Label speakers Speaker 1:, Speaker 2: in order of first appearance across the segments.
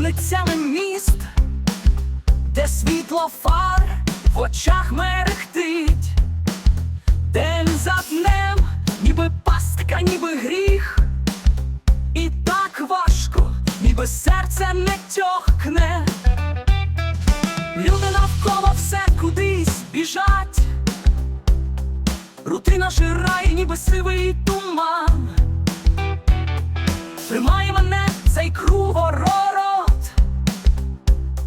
Speaker 1: вулицями міст, де світло фар в очах мерехтить, день за днем, ніби пастка, ніби гріх, і так важко, ніби серце не тьохкне. Люди навколо все кудись біжать, рутина жирає, ніби сивий туман. Тримай мене цей круговорот,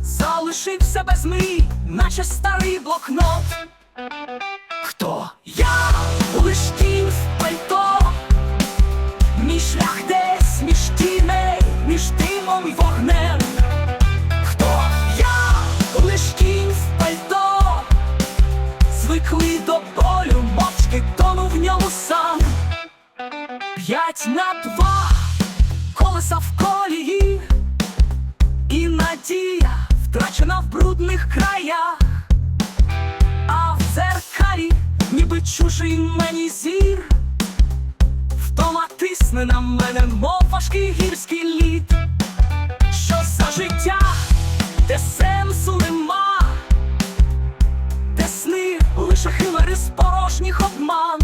Speaker 1: залишився без мрій, наче старий блокнот. Хто? Я. Лиш тінь в пальто, мій шлях десь між тіней, між димом й вогнем. Хто? Я. Лиш тінь в пальто, звикли до болю, мовчки тону в ньому сам. П'ять на два. Колеса в чужий мені зір, втома тисне на мене, мов важкий гірський лід, що за життя, де сенсу нема, де сни лише химери з порожніх обман.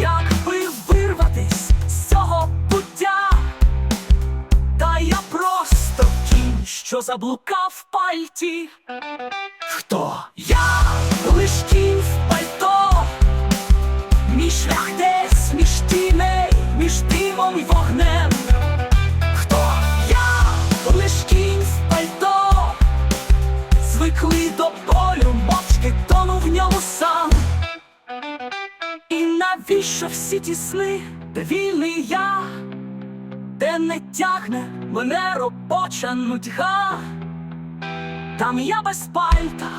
Speaker 1: Як би вирватись з цього буття, та я просто кінь, що заблукав в пальті. Хто я навіщо всі ті сни, де вільний я, де не тягне мене робоча нудьга, там я без пальта,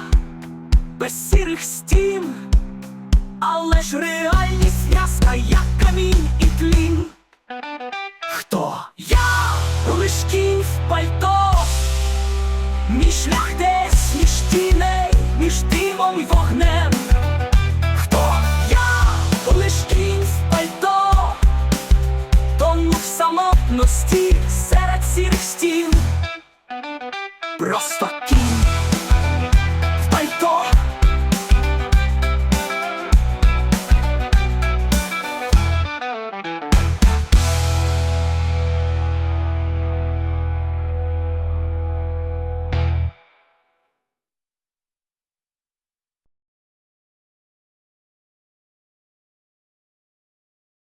Speaker 1: без сірих стін, але ж реальність ясна, як камінь і тлін. Хто? Я лиш кінь в пальто, мій шлях десь між тіней, між димом й вогнем. Самотності серед сірих стін. Просто